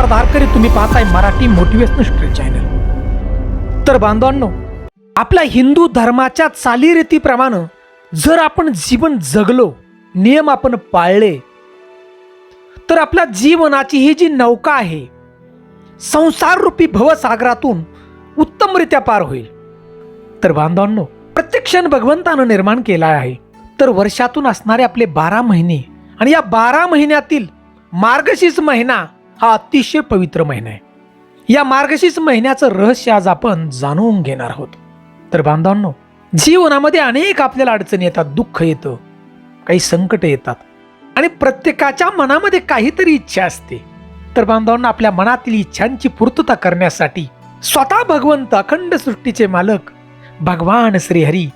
नमस्कार वारकरी तुम्ही पाहताय मराठी मोटिवेशनल चॅनल तर बांधवांनो आपल्या हिंदू धर्माच्या चालीरीतीप्रमाणे जर आपण जीवन जगलो नियम आपण पाळले तर आपल्या जीवनाची ही जी नौका आहे संसाररूपी भवसागरातून उत्तमरित्या पार होईल. तर बांधवांनो प्रत्येक क्षण भगवंतानं निर्माण केला आहे. तर वर्षातून असणारे आपले बारा महिने आणि या बारा महिन्यातील मार्गशीर्ष महिना हा अतिशय पवित्र महिना आहे. या मार्गशीर्ष महिन्याचं रहस्य आज आपण जाणून घेणार आहोत. तर बांधवांनो जीवनामध्ये अनेक आपल्याला अडचणी येतात दुःख येतं काही संकट येतात आणि प्रत्येकाच्या मनामध्ये काहीतरी इच्छा असते. तर बांधवांना आपल्या मनातील इच्छांची पूर्तता करण्यासाठी स्वतः भगवंत अखंड सृष्टीचे मालक भगवान श्रीहरी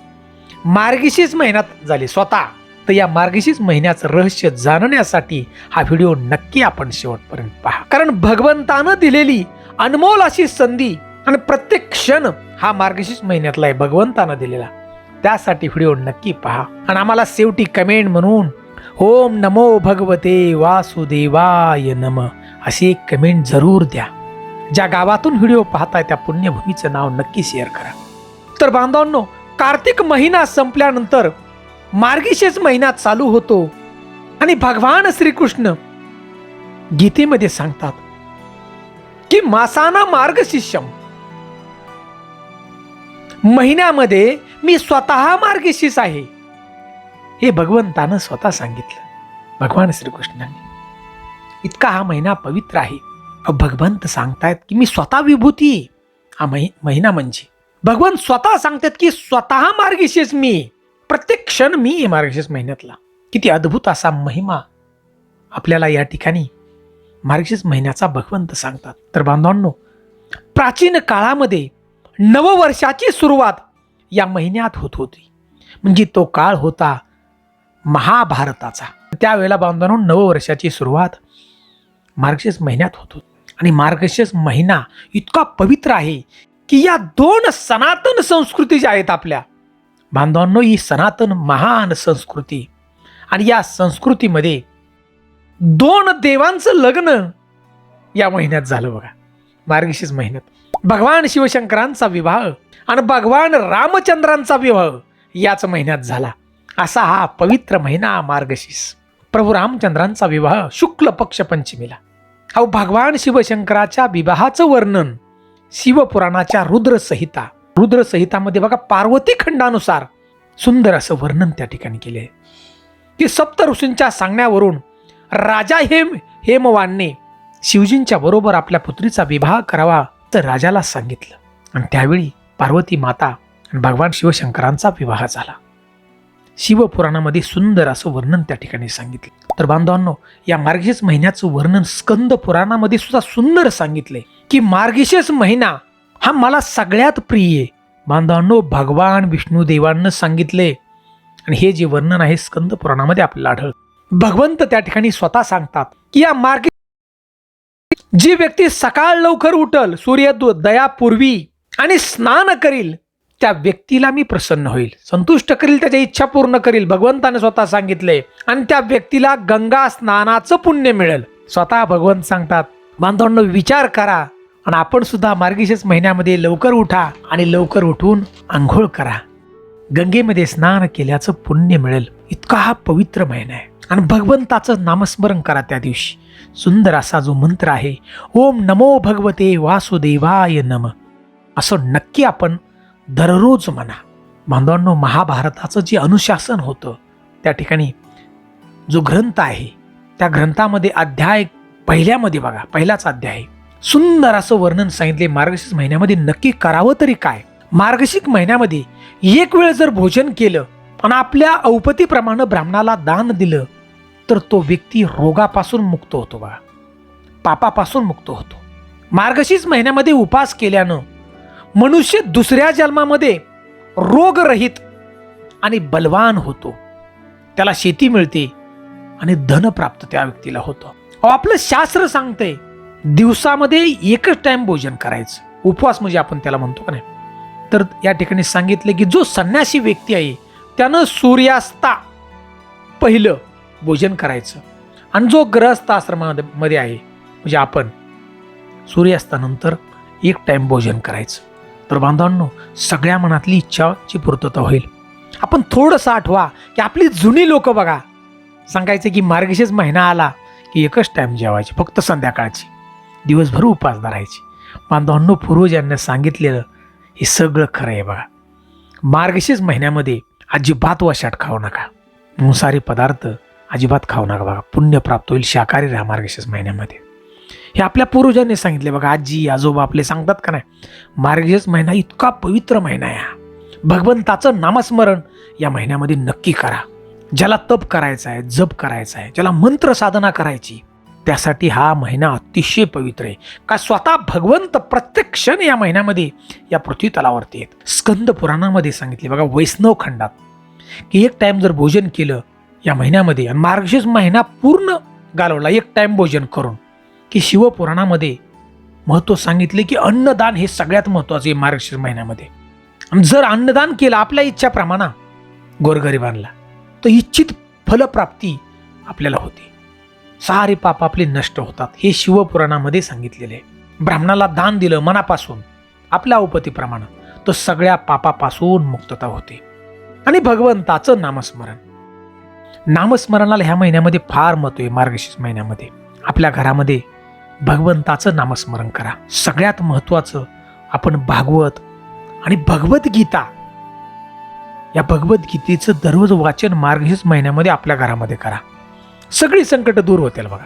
मार्गशीर्ष महिन्यात झाले स्वतः. तर या मार्गशीर्ष महिन्याचं रहस्य जाणण्यासाठी हा व्हिडिओ नक्की आपण शेवटपर्यंत पहा. कारण भगवंतानं दिलेली अनमोल अशी संधी आणि प्रत्येक क्षण हा मार्गशीर्ष महिन्यातला आहे भगवंतानं दिलेला. त्यासाठी व्हिडिओ नक्की पहा. आणि आम्हाला शेवटी कमेंट म्हणून ओम नमो भगवते वासुदेवाय नम अशी एक कमेंट जरूर द्या. ज्या गावातून व्हिडिओ पाहताय त्या पुण्यभूमीचं नाव नक्की शेअर करा. तर बांधवांनो कार्तिक महिना संपल्यानंतर मार्गिशेष महिना चालू होतो. आणि भगवान श्रीकृष्ण गीतेमध्ये सांगतात की मासाना मार्गशीर्षम महिन्यामध्ये मी स्वतः मार्गशीष आहे. हे भगवंतानं स्वतः सांगितलं. भगवान श्रीकृष्णांनी इतका हा महिना पवित्र आहे. भगवंत सांगतायत की मी स्वतः विभूती हा महिना म्हणजे. भगवंत स्वतः सांगतात की स्वतः मार्गशीष मी प्रत्येक क्षण मी आहे मार्गशीर्ष महिन्यातला. किती अद्भुत असा महिमा आपल्याला या ठिकाणी मार्गशीर्ष महिन्याचा भगवंत सांगतात. तर बांधवांनो प्राचीन काळामध्ये नववर्षाची सुरुवात या महिन्यात होत होती. म्हणजे तो काळ होता महाभारताचा. त्यावेळेला बांधवांनो नववर्षाची सुरुवात मार्गशीर्ष महिन्यात होत होती. आणि मार्गशीर्ष महिना इतका पवित्र आहे की या दोन सनातन संस्कृती ज्या आहेत आपल्या बांधवांनो ही सनातन महान संस्कृती आणि या संस्कृतीमध्ये दोन देवांचं लग्न या महिन्यात झालं बघा. मार्गशीर्ष महिन्यात. भगवान शिवशंकरांचा विवाह आणि भगवान रामचंद्रांचा विवाह याच महिन्यात झाला. असा हा पवित्र महिना मार्गशीर्ष. प्रभू रामचंद्रांचा विवाह शुक्ल पक्ष पंचमीला अहो भगवान शिवशंकराच्या विवाहाचं वर्णन शिवपुराणाच्या रुद्रसहिता रुद्र संहितामध्ये बघा पार्वती खंडानुसार सुंदर असं वर्णन त्या ठिकाणी केले आहे की सप्त ऋषींच्या सांगण्यावरून राजा हेम हेमवानने शिवजींच्या बरोबर आपल्या पुत्रीचा विवाह करावा तर राजाला सांगितलं. आणि त्यावेळी पार्वती माता आणि भगवान शिवशंकरांचा विवाह झाला. शिवपुराणामध्ये सुंदर असं वर्णन त्या ठिकाणी सांगितलं. तर बांधवांनो या मार्गशीर्ष महिन्याचं वर्णन स्कंद पुराणामध्ये सुद्धा सुंदर सांगितलंय. की मार्गशीर्ष महिना हा मला सगळ्यात प्रिय आहे. बांधवांनो भगवान विष्णू देवांना सांगितले. आणि हे जे वर्णन आहे स्कंद पुराणामध्ये आपल्याला आढळत भगवंत त्या ठिकाणी स्वतः सांगतात की या मार्गे जी व्यक्ती सकाळ लवकर उठल सूर्योदयापूर्वी आणि स्नान करील त्या व्यक्तीला मी प्रसन्न होईल. संतुष्ट करील त्याच्या इच्छा पूर्ण करील. भगवंताने स्वतः सांगितले. आणि त्या व्यक्तीला गंगा स्नानाचं पुण्य मिळेल. स्वतः भगवंत सांगतात बांधवांनो विचार करा. आणि आपण सुद्धा मार्गशीर्ष महिन्यामध्ये लवकर उठा आणि लवकर उठून आंघोळ करा. गंगेमध्ये स्नान केल्याचं पुण्य मिळेल. इतका हा पवित्र महिना आहे. आणि भगवंताचं नामस्मरण करा त्या दिवशी. सुंदर असा जो मंत्र आहे ओम नमो भगवते वासुदेवाय नम. असं नक्की आपण दररोज म्हणा. बांधवांनो महाभारताचं जे अनुशासन होतं त्या ठिकाणी जो ग्रंथ आहे त्या ग्रंथामध्ये अध्याय पहिल्यामध्ये बघा पहिलाच अध्याय. आहे. सुंदर असं वर्णन सांगितले मार्गशीर्ष महिन्यामध्ये नक्की करावं तरी काय? मार्गशीर्ष महिन्यामध्ये एक वेळ जर भोजन केलं आणि आपल्या औपतीप्रमाणे ब्राह्मणाला दान दिलं तर तो व्यक्ती रोगापासून मुक्त होतो बा. पापापासून मुक्त होतो. मार्गशीर्ष महिन्यामध्ये उपास केल्यानं मनुष्य दुसऱ्या जन्मामध्ये रोगरहित आणि बलवान होतो. त्याला शेती मिळते आणि धन प्राप्त त्या व्यक्तीला होतं. अहो, आपलं शास्त्र सांगते दिवसामध्ये एकच टाइम भोजन करायचं. उपवास म्हणजे आपण त्याला म्हणतो का नाही? तर या ठिकाणी सांगितलं की जो संन्यासी व्यक्ती आहे त्यानं सूर्यास्ता पहिलं भोजन करायचं. आणि जो ग्रहस्थ आश्रमामध्ये आहे म्हणजे आपण सूर्यास्तानंतर एक टाइम भोजन करायचं. तर बांधवांनो सगळ्या मनातली इच्छाची पूर्तता होईल. आपण थोडंसं आठवा की आपली जुनी लोक बघा. सांगायचे की मार्गशीर्ष महिना आला की एकच टाइम जेवायची फक्त संध्याकाळची. दिवसभर उपास धरायची. बांधवांनो पूर्वजांनी सांगितलेलं हे सगळं खरं आहे बघा. मार्गशीर्ष महिन्यामध्ये अजिबात वशाट खाऊ नका. मुसारी पदार्थ अजिबात खाऊ नका बघा. पुण्य प्राप्त होईल शाकाहारी राहा मार्गशीर्ष महिन्यामध्ये. हे आपल्या पूर्वजांनी सांगितले बघा आजी आजोबा आपले सांगतात का नाही? मार्गशीर्ष महिना इतका पवित्र महिना आहे हा. भगवंताचं नामस्मरण या महिन्यामध्ये नक्की करा. ज्याला तप करायचा आहे जप करायचा आहे ज्याला मंत्र साधना करायची त्यासाठी हा महिना अतिशय पवित्र आहे. का स्वतः भगवंत प्रत्येक क्षण या महिन्यामध्ये या पृथ्वी तलावरती आहेत. स्कंद पुराणामध्ये सांगितले. बघा वैष्णव खंडात. की एक टाईम जर भोजन केलं या महिन्यामध्ये आणि मार्गशीर्ष महिना पूर्ण घालवला एक टाईम भोजन करून की शिवपुराणामध्ये महत्त्व सांगितले की अन्नदान हे सगळ्यात महत्त्वाचं आहे मार्गशीर्ष महिन्यामध्ये. आणि जर अन्नदान केलं आपल्या इच्छाप्रमाणे गोरगरिबांना तर इच्छित फलप्राप्ती आपल्याला होते. सारे पाप आपले नष्ट होतात हे शिवपुराणामध्ये सांगितलेले आहे. ब्राह्मणाला दान दिलं मनापासून आपल्या औपतीप्रमाणे तो सगळ्या पापापासून मुक्तता होते. आणि भगवंताचं नामस्मरण. नामस्मरणाला ह्या महिन्यामध्ये फार महत्त्व आहे मार्गशीर्ष महिन्यामध्ये. आपल्या घरामध्ये भगवंताचं नामस्मरण करा. सगळ्यात महत्त्वाचं आपण भागवत आणि भगवद्गीता. या भगवद्गीतेचं दररोज वाचन मार्गशीर्ष महिन्यामध्ये आपल्या घरामध्ये करा. सगळी संकटं दूर होतील बघा.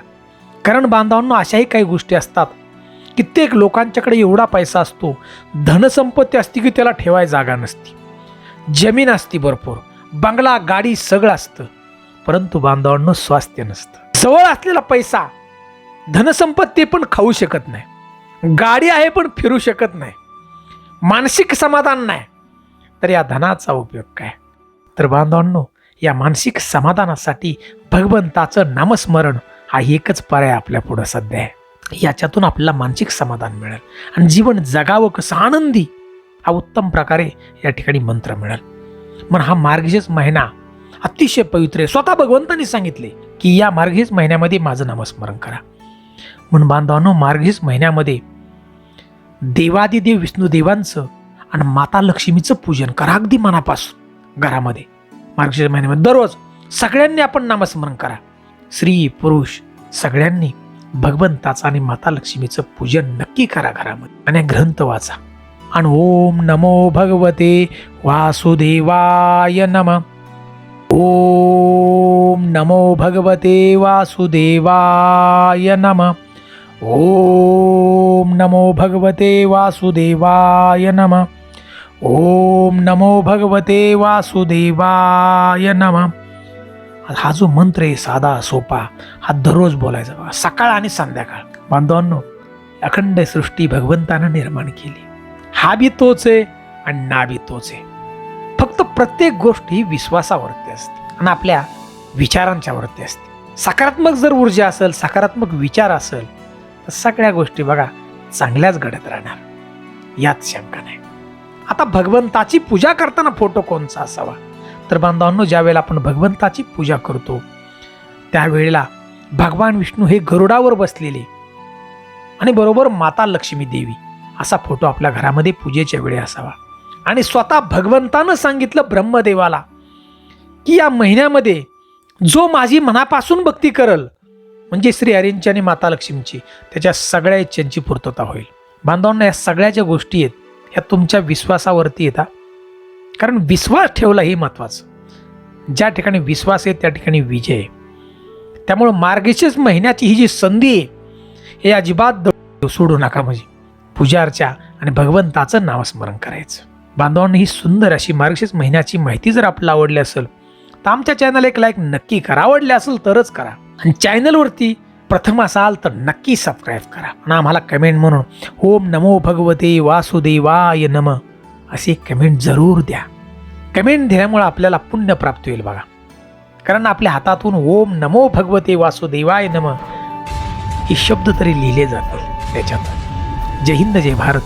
कारण बांधवांनो अशाही काही गोष्टी असतात. कित्येक लोकांच्याकडे एवढा पैसा असतो धनसंपत्ती असती की त्याला ठेवाय जागा नसती. जमीन असती भरपूर बंगला गाडी सगळं असतं. परंतु बांधवांनो स्वास्थ्य नसतं. जवळ असलेला पैसा धनसंपत्ती पण खाऊ शकत नाही. गाडी आहे पण फिरू शकत नाही. मानसिक समाधान नाही. तर या धनाचा उपयोग काय? तर बांधवांनो या मानसिक समाधानासाठी भगवंताचं नामस्मरण हा एकच पर्याय आपल्या पुढं सध्या आहे. याच्यातून आपल्याला मानसिक समाधान मिळेल आणि जीवन जगावं कसं आनंदी हा उत्तम प्रकारे या ठिकाणी मंत्र मिळेल. मग हा मार्गशीर्ष महिना अतिशय पवित्र आहे. स्वतः भगवंतांनी सांगितले की या मार्गशीर्ष महिन्यामध्ये माझं नामस्मरण करा. म्हणून बांधवांनो मार्गशीर्ष महिन्यामध्ये देवादिदेव विष्णुदेवांचं आणि माता लक्ष्मीचं पूजन करा अगदी मनापासून घरामध्ये. मार्गशीर्ष महिन्यामध्ये दररोज सगळ्यांनी आपण नामस्मरण करा. स्त्री पुरुष सगळ्यांनी भगवंताचं आणि माता लक्ष्मीचं पूजन नक्की करा घरामध्ये. आणि ग्रंथ वाचा. आणि ओम नमो भगवते वासुदेवाय नम. ओम नमो भगवते वासुदेवाय नम. ओम नमो भगवते वासुदेवाय नम. ओम नमो भगवते वासुदेवाय नम. हा जो मंत्र आहे साधा सोपा हा दररोज बोलायचा बघा. सकाळ आणि संध्याकाळ. बांधवांनो अखंड सृष्टी भगवंतानं निर्माण केली. हा बी तोच आहे आणि ना बी तोच आहे. फक्त प्रत्येक गोष्ट ही विश्वासावरती असते आणि आपल्या विचारांच्या वरती असते. सकारात्मक जर ऊर्जा असेल सकारात्मक विचार असेल तर सगळ्या गोष्टी बघा चांगल्याच घडत राहणार. यात शंका नाही. आता भगवंताची पूजा करताना फोटो कोणचा असावा? तर बांधवांनो ज्यावेळेला आपण भगवंताची पूजा करतो त्यावेळेला भगवान विष्णू हे गरुडावर बसलेले आणि बरोबर माता लक्ष्मी देवी असा फोटो आपल्या घरामध्ये पूजेच्या वेळी असावा. आणि स्वतः भगवंतानं सांगितलं ब्रह्मदेवाला की या महिन्यामध्ये जो माझी मनापासून भक्ती करल म्हणजे श्री हरींची आणि माता लक्ष्मीची त्याच्या सगळ्या इच्छांची पूर्तता होईल. बांधवांना या सगळ्या ज्या गोष्टी आहेत ह्या तुमच्या विश्वासावरती येतात कारण विश्वास ठेवला हे महत्त्वाचं ज्या ठिकाणी विश्वास आहे त्या ठिकाणी विजय आहे. त्यामुळं मार्गशीर्ष महिन्याची ही जी संधी आहे हे अजिबात द- सोडू नका म्हणजे. पुजारच्या आणि भगवंताचं नामस्मरण करायचं. बांधवांनी ही सुंदर अशी मार्गशीर्ष महिन्याची माहिती जर आपल्याला आवडली असेल तर आमच्या चॅनल एक लाईक नक्की करा. आवडले असेल तरच करा. आणि चॅनलवरती प्रथम असाल तर नक्की सबस्क्राईब करा. आणि आम्हाला कमेंट म्हणून ओम नमो भगवते वासुदेवाय नम असे कमेंट जरूर द्या. कमेंट दिल्यामुळे आपल्याला पुण्य प्राप्त होईल बघा. कारण आपल्या हातातून ओम नमो भगवते वासुदेवाय नम हे शब्द तरी लिहिले जातील त्याच्यात जय हिंद जय भारत.